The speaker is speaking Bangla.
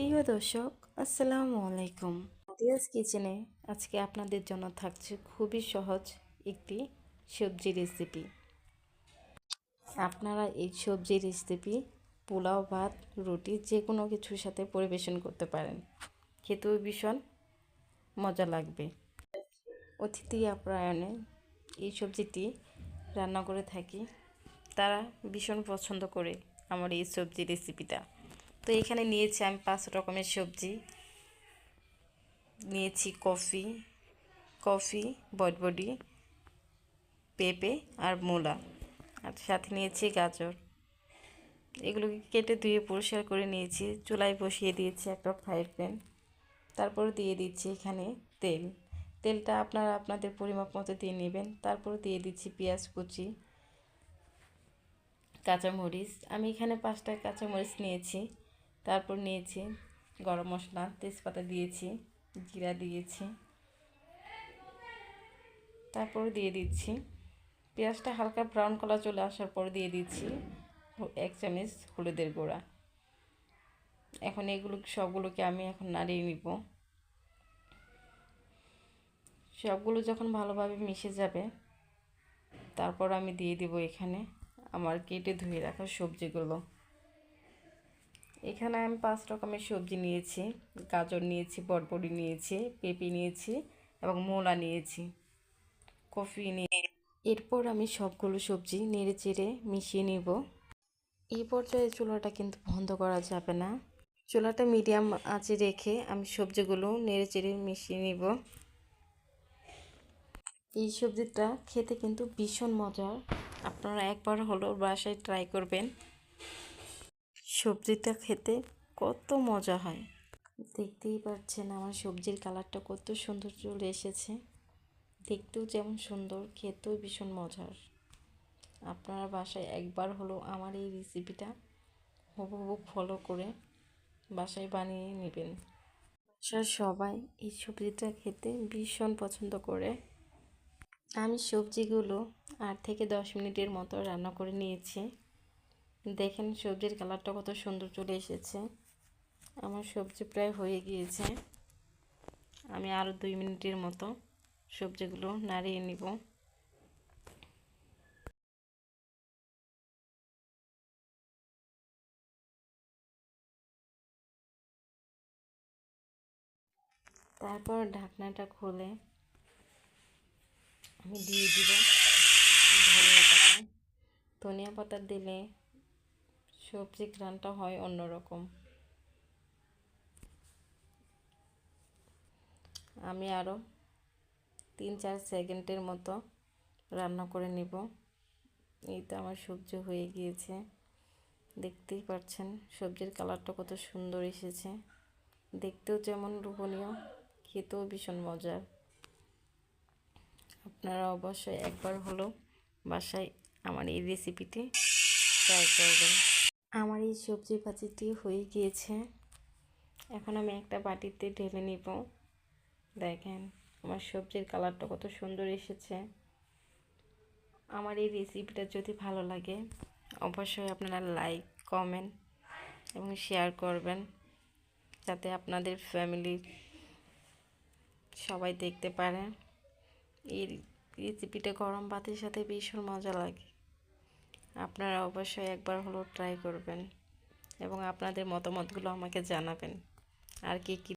প্রিয় দর্শক, আসসালামু আলাইকুম। দিয়াস কিচেনে আজকে আপনাদের জন্য থাকছে খুবই সহজ একটি সবজি রেসিপি। আপনারা এই সবজি রেসিপি, পোলাও ভাত, রুটি যে কোনো কিছুর সাথে পরিবেশন করতে পারেন। খেতেও ভীষণ মজা লাগবে। অতিথি আপ্যায়নে এই সবজিটি রান্না করে থাকি। তারা ভীষণ পছন্দ করে আমার এই সবজি রেসিপিটা। তো এখানে নিয়েছি আমি পাঁচ রকমের সবজি। নিয়েছি কফি কফি, বটবডি, পেঁপে আর মূলা। আর সাথে নিয়েছি গাজর। এগুলোকে কেটে ধুয়ে পরিষ্কার করে নিয়েছি। চুলায় বসিয়ে দিয়েছি একটা ফ্রাই প্যান তারপর দিয়ে দিচ্ছি এখানে তেল। তেলটা আপনারা আপনাদের পরিমাপ মতো দিয়ে নেবেন। তারপর দিয়ে দিচ্ছি পেঁয়াজ কুচি, কাঁচামরিচ। আমি এখানে পাঁচটা কাঁচামরিচ নিয়েছি। তারপর নিয়েছি গরম মশলা, তেজপাতা দিয়েছি, জিরা দিয়েছি। তারপর দিয়ে দিচ্ছি। পেঁয়াজটা হালকা ব্রাউন কালার চলে আসার পর দিয়ে দিচ্ছি এক চামচ হলুদের গুঁড়া। এখন এগুলো সবগুলোকে আমি এখন নাড়িয়ে নিব। সবগুলো যখন ভালোভাবে মিশে যাবে, তারপর আমি দিয়ে দিব এখানে আমার কেটে ধুয়ে রাখা সবজিগুলো। এখানে আমি পাঁচ রকমের সবজি নিয়েছি। গাজর নিয়েছি বটবড়ি নিয়েছি, পেঁপে নিয়েছি এবং মোলা নিয়েছি। কফি নিয়ে এরপর আমি সবগুলো সবজি নেড়ে চেড়ে মিশিয়ে নিব। এই পর্যায়ে চুলাটা কিন্তু বন্ধ করা যাবে না। চুলাটা মিডিয়াম আঁচে রেখে আমি সবজিগুলো নেড়ে চেড়ে মিশিয়ে নিব। এই সবজিটা খেতে কিন্তু ভীষণ মজার। আপনারা একবার হলো বাসায় ট্রাই করবেন। সবজিটা খেতে কত মজা হয়। দেখতেই পাচ্ছেন আমার সবজির কালারটা কত সুন্দর চলে এসেছে। দেখতেও যেমন সুন্দর, খেতেও ভীষণ মজার। আপনারা বাসায় একবার হলো আমার এই রেসিপিটা হুবহু ফলো করে বাসায় বানিয়ে নেবেন। বাসার সবাই এই সবজিটা খেতে ভীষণ পছন্দ করে। আমি সবজিগুলো আট থেকে দশ মিনিটের মতো রান্না করে নিয়েছি। দেখেন সবজির কালারটা কত সুন্দর চলে এসেছে। আমার সবজি প্রায় হয়ে গিয়েছে। আমি আরও দুই মিনিটের মতো সবজিগুলো নাড়িয়ে নিব। তারপর ঢাকনাটা খুলে আমি দিয়ে দিব ধনিয়া পাতা। ধনিয়া পাতা দিলে সবজি ঘ্রানটা হয় অন্যরকম। আমি আরও তিন চার সেকেন্ডের মতো রান্না করে নিব। এই তো আমার সবজি হয়ে গিয়েছে। দেখতেই পাচ্ছেন, সবজির কালারটা কত সুন্দর এসেছে। দেখতেও যেমন লোভনীয় খেতেও ভীষণ মজার। আপনারা অবশ্যই একবার হলো বাসায় আমার এই রেসিপিটি ট্রাই করবেন। আমার এই সবজি ভাজিটি হয়ে গিয়েছে। এখন আমি একটা বাটিতে ঢেলে নিব। দেখেন, আমার সবজির কালারটা কত সুন্দর এসেছে। আমার এই রেসিপিটা যদি ভালো লাগে, অবশ্যই আপনারা লাইক, কমেন্ট এবং শেয়ার করবেন। যাতে আপনাদের ফ্যামিলির সবাই দেখতে পারে। এই রেসিপিটা গরম ভাতের সাথে ভীষণ মজা লাগে। আপনারা অবশ্যই একবার হলো ট্রাই করবেন এবং আপনাদের মতামতগুলো আমাকে জানাবেন। আর কি কী